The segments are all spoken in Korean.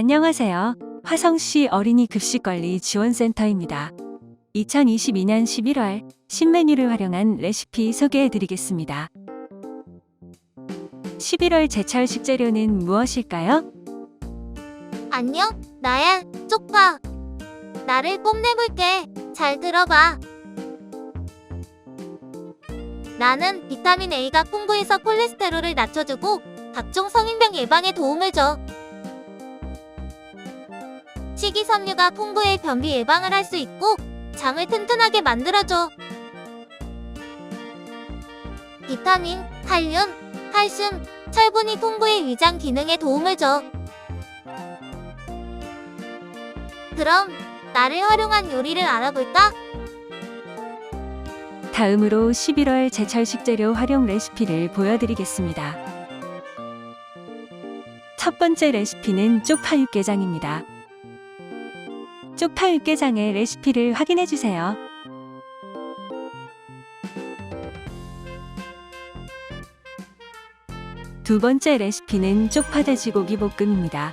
안녕하세요. 화성시 어린이 급식관리 지원센터입니다. 2022년 11월 신메뉴를 활용한 레시피 소개해 드리겠습니다. 11월 제철 식재료는 무엇일까요? 안녕, 나야, 쪽파. 나를 뽐내볼게. 잘 들어봐. 나는 비타민 A가 풍부해서 콜레스테롤을 낮춰주고 각종 성인병 예방에 도움을 줘. 식이섬유가 풍부해 변비 예방을 할 수 있고 장을 튼튼하게 만들어줘. 비타민, 칼륨, 칼슘, 철분이 풍부해 위장 기능에 도움을 줘. 그럼 나를 활용한 요리를 알아볼까? 다음으로 11월 제철 식재료 활용 레시피를 보여드리겠습니다. 첫 번째 레시피는 쪽파 육개장입니다. 쪽파 육개장의 레시피를 확인해 주세요. 두 번째 레시피는 쪽파 돼지고기 볶음입니다.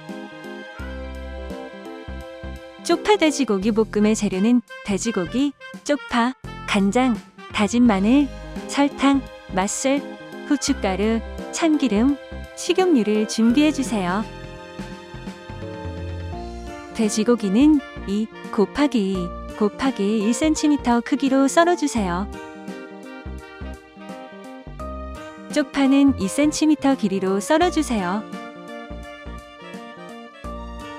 쪽파 돼지고기 볶음의 재료는 돼지고기, 쪽파, 간장, 다진 마늘, 설탕, 맛술, 후춧가루, 참기름, 식용유를 준비해 주세요. 돼지고기는 2 곱하기 2 곱하기 1cm 크기로 썰어 주세요. 쪽파는 2cm 길이로 썰어 주세요.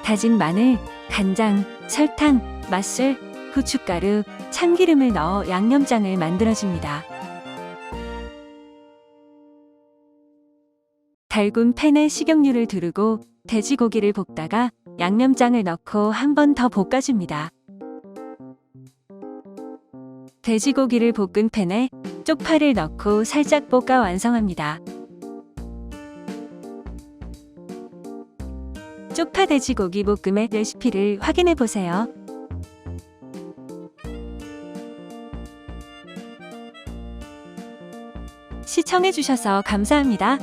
다진 마늘, 간장, 설탕, 맛술, 후춧가루, 참기름을 넣어 양념장을 만들어줍니다. 달군 팬에 식용유를 두르고 돼지고기를 볶다가 양념장을 넣고 한 번 더 볶아줍니다. 돼지고기를 볶은 팬에 쪽파를 넣고 살짝 볶아 완성합니다. 쪽파 돼지고기 볶음의 레시피를 확인해 보세요. 시청해주셔서 감사합니다.